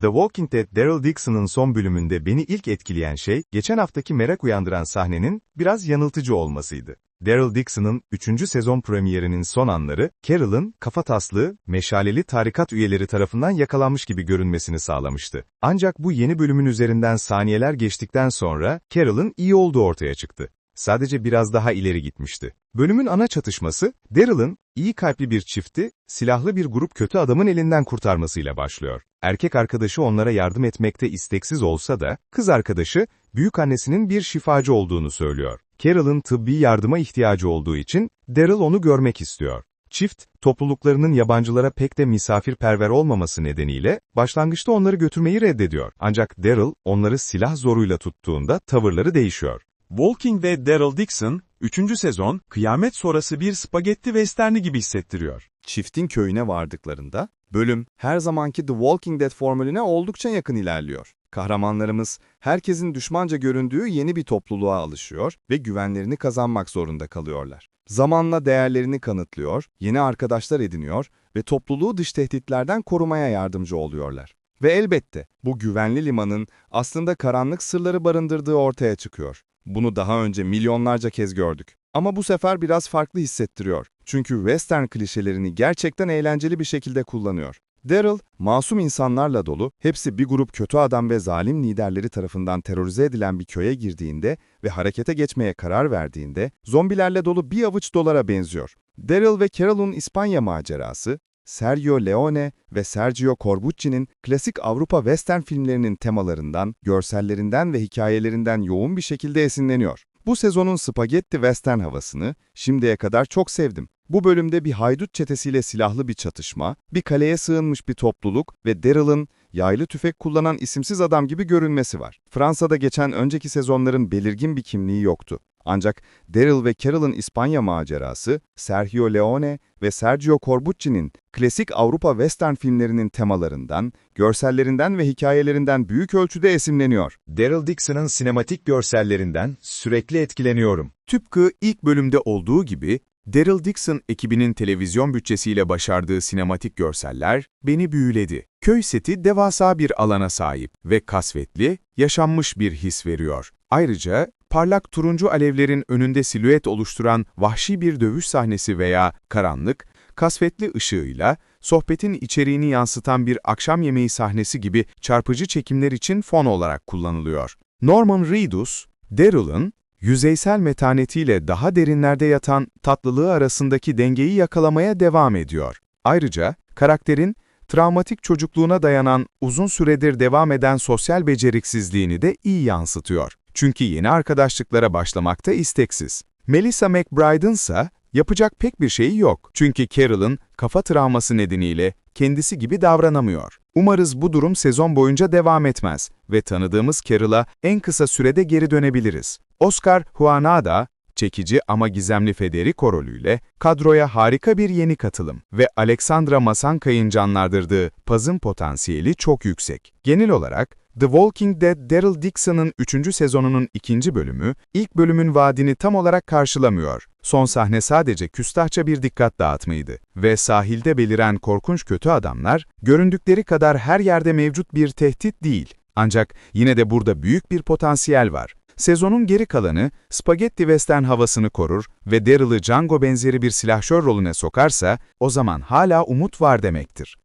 The Walking Dead Daryl Dixon'ın son bölümünde beni ilk etkileyen şey, geçen haftaki merak uyandıran sahnenin biraz yanıltıcı olmasıydı. Daryl Dixon'ın 3. sezon premierinin son anları, Carol'ın kafa taslığı, meşaleli tarikat üyeleri tarafından yakalanmış gibi görünmesini sağlamıştı. Ancak bu yeni bölümün üzerinden saniyeler geçtikten sonra, Carol'ın iyi olduğu ortaya çıktı. Sadece biraz daha ileri gitmişti. Bölümün ana çatışması, Daryl'ın, iyi kalpli bir çifti, silahlı bir grup kötü adamın elinden kurtarmasıyla başlıyor. Erkek arkadaşı onlara yardım etmekte isteksiz olsa da, kız arkadaşı, büyük annesinin bir şifacı olduğunu söylüyor. Carol'ın tıbbi yardıma ihtiyacı olduğu için, Daryl onu görmek istiyor. Çift, topluluklarının yabancılara pek de misafirperver olmaması nedeniyle, başlangıçta onları götürmeyi reddediyor. Ancak Daryl, onları silah zoruyla tuttuğunda tavırları değişiyor. Walking ve Daryl Dixon, 3. sezon, kıyamet sonrası bir spagetti westerni gibi hissettiriyor. Çiftin köyüne vardıklarında, bölüm her zamanki The Walking Dead formülüne oldukça yakın ilerliyor. Kahramanlarımız, herkesin düşmanca göründüğü yeni bir topluluğa alışıyor ve güvenlerini kazanmak zorunda kalıyorlar. Zamanla değerlerini kanıtlıyor, yeni arkadaşlar ediniyor ve topluluğu dış tehditlerden korumaya yardımcı oluyorlar. Ve elbette bu güvenli limanın aslında karanlık sırları barındırdığı ortaya çıkıyor. Bunu daha önce milyonlarca kez gördük. Ama bu sefer biraz farklı hissettiriyor. Çünkü western klişelerini gerçekten eğlenceli bir şekilde kullanıyor. Daryl, masum insanlarla dolu, hepsi bir grup kötü adam ve zalim liderleri tarafından terörize edilen bir köye girdiğinde ve harekete geçmeye karar verdiğinde, zombilerle dolu bir avuç dolara benziyor. Daryl ve Carol'un İspanya macerası, Sergio Leone ve Sergio Corbucci'nin klasik Avrupa western filmlerinin temalarından, görsellerinden ve hikayelerinden yoğun bir şekilde esinleniyor. Bu sezonun spagetti western havasını şimdiye kadar çok sevdim. Bu bölümde bir haydut çetesiyle silahlı bir çatışma, bir kaleye sığınmış bir topluluk ve Daryl'ın yaylı tüfek kullanan isimsiz adam gibi görünmesi var. Fransa'da geçen önceki sezonların belirgin bir kimliği yoktu. Ancak Daryl ve Carol'ın İspanya macerası, Sergio Leone ve Sergio Corbucci'nin klasik Avrupa western filmlerinin temalarından, görsellerinden ve hikayelerinden büyük ölçüde esinleniyor. Daryl Dixon'ın sinematik görsellerinden sürekli etkileniyorum. Tıpkı ilk bölümde olduğu gibi, Daryl Dixon ekibinin televizyon bütçesiyle başardığı sinematik görseller beni büyüledi. Köy seti devasa bir alana sahip ve kasvetli, yaşanmış bir his veriyor. Ayrıca parlak turuncu alevlerin önünde silüet oluşturan vahşi bir dövüş sahnesi veya karanlık, kasvetli ışığıyla sohbetin içeriğini yansıtan bir akşam yemeği sahnesi gibi çarpıcı çekimler için fon olarak kullanılıyor. Norman Reedus, Daryl'ın yüzeysel metanetiyle daha derinlerde yatan tatlılığı arasındaki dengeyi yakalamaya devam ediyor. Ayrıca karakterin travmatik çocukluğuna dayanan uzun süredir devam eden sosyal beceriksizliğini de iyi yansıtıyor. Çünkü yeni arkadaşlıklara başlamakta isteksiz. Melissa McBride'ın ise yapacak pek bir şeyi yok. Çünkü Carol'ın kafa travması nedeniyle kendisi gibi davranamıyor. Umarız bu durum sezon boyunca devam etmez ve tanıdığımız Carol'a en kısa sürede geri dönebiliriz. Oscar Juanada, çekici ama gizemli Federico rolüyle kadroya harika bir yeni katılım ve Alexandra Masankay'ın canlandırdığı Paz'ın potansiyeli çok yüksek. Genel olarak The Walking Dead Daryl Dixon'ın 3. sezonunun ikinci bölümü, ilk bölümün vaadini tam olarak karşılamıyor. Son sahne sadece küstahça bir dikkat dağıtmaydı ve sahilde beliren korkunç kötü adamlar, göründükleri kadar her yerde mevcut bir tehdit değil. Ancak yine de burada büyük bir potansiyel var. Sezonun geri kalanı, spagetti western havasını korur ve Daryl'ı Django benzeri bir silahşör rolüne sokarsa, o zaman hala umut var demektir.